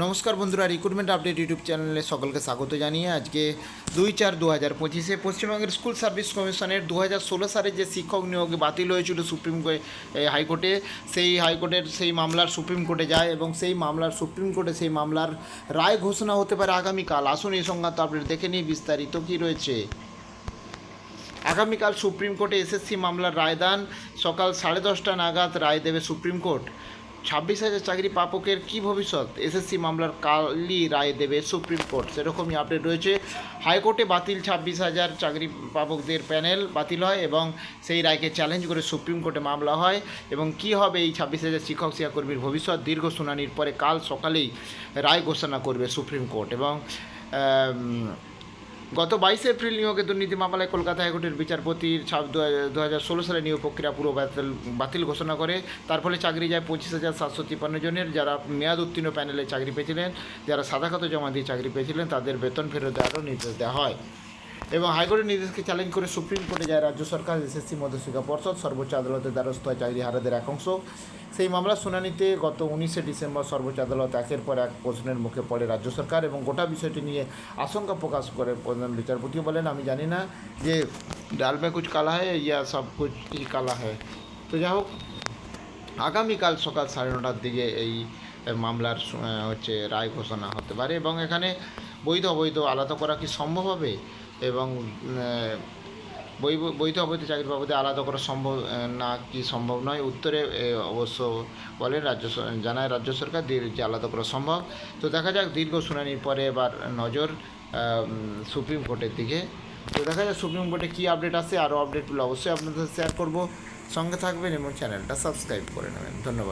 নমস্কার বন্ধুরা recruitment update YouTube চ্যানেলে সকলকে স্বাগত জানিয়ে আজকে দুই চার দু হাজার পঁচিশে পশ্চিমবঙ্গের স্কুল সার্ভিস কমিশনের দু হাজার ষোলো সালে যে শিক্ষক নিয়োগ বাতিল হয়েছিল সুপ্রিম হাইকোর্টে সেই হাইকোর্টের সেই মামলার সুপ্রিম কোর্টে যায় এবং সেই মামলার সুপ্রিম কোর্টে সেই মামলার রায় ঘোষণা হতে পারে আগামীকাল। আসুন এই সংক্রান্ত আপডেট দেখে নিই, বিস্তারিত কী রয়েছে। আগামীকাল সুপ্রিম কোর্টে এসএসসি মামলার রায়দান, সকাল সাড়ে দশটা নাগাদ রায় দেবে সুপ্রিম কোর্ট ছাব্বিশ হাজার চাকরি প্রাপকের কী ভবিষ্যৎ? এসএসসি মামলার কালই রায় দেবে সুপ্রিম কোর্ট। সেরকমই আপডেট রয়েছে। হাইকোর্টে বাতিল ছাব্বিশ হাজার চাকরি প্রাপকদের প্যানেল বাতিল হয় এবং সেই রায়কে চ্যালেঞ্জ করে সুপ্রিম কোর্টে মামলা হয়। এবং কি হবে এই ছাব্বিশ হাজার শিক্ষক শিক্ষাকর্মীর ভবিষ্যৎ? দীর্ঘ শুনানির পরে কাল সকালেই রায় ঘোষণা করবে সুপ্রিম কোর্ট। এবং গত বাইশে এপ্রিল নিয়োগে দুর্নীতি মামলায় কলকাতা হাইকোর্টের বিচারপতির দু হাজার ষোলো সালে নিয়োগ প্রক্রিয়া পুরো বাতিল বাতিল ঘোষণা করে। তার ফলে চাকরি যায় পঁচিশ হাজার সাতশো তিপ্পান্ন জনের। যারা মেয়াদ উত্তীর্ণ প্যানেলে চাকরি পেয়েছিলেন, যারা সাদা খাতা জমা দিয়ে চাকরি পেয়েছিলেন, তাদের বেতন ফেরত দেওয়ারও নির্দেশ দেওয়া হয়। এবং হাইকোর্টের নির্দেশকে চ্যালেঞ্জ করে সুপ্রিম কোর্টে যায় রাজ্য সরকার এসএসসি মধ্যশিক্ষা পর্ষদ, সর্বোচ্চ আদালতের দ্বারস্থ হয় চাকরি হারাদের এক অংশ। সেই মামলার শুনানিতে গত উনিশে ডিসেম্বর সর্বোচ্চ আদালত একের পর এক প্রশ্নের মুখে পড়ে রাজ্য সরকার এবং গোটা বিষয়টি নিয়ে আশঙ্কা প্রকাশ করে প্রধান বিচারপতিও বলেন, আমি জানি না যে ডাল মে কুচ কালা হয় ইয়া সব কুচ ই কালা হয় তো যাই হোক, আগামীকাল সকাল সাড়ে নটার দিকে এই মামলার হচ্ছে রায় ঘোষণা হতে পারে এবং এখানে বৈধ অবৈধ আলাদা করা কি সম্ভব হবে? এবং বৈধ অবৈধ চাকরি বাবদে আলাদা করা সম্ভব না কি সম্ভব নয়। উত্তরে অবশ্য বলেন রাজ্য জানায় রাজ্য সরকার দীর- যে আলাদা করা সম্ভব। তো দেখা যাক, দীর্ঘ শুনানির পরে এবার নজর সুপ্রিম কোর্টের দিকে। তো দেখা যাক, সুপ্রিম কোর্টে কী আপডেট আসে আরও আপডেটগুলো অবশ্যই আপনাদের শেয়ার করব। সঙ্গে থাকবেন এবং চ্যানেলটা সাবস্ক্রাইব করে নেবেন। ধন্যবাদ।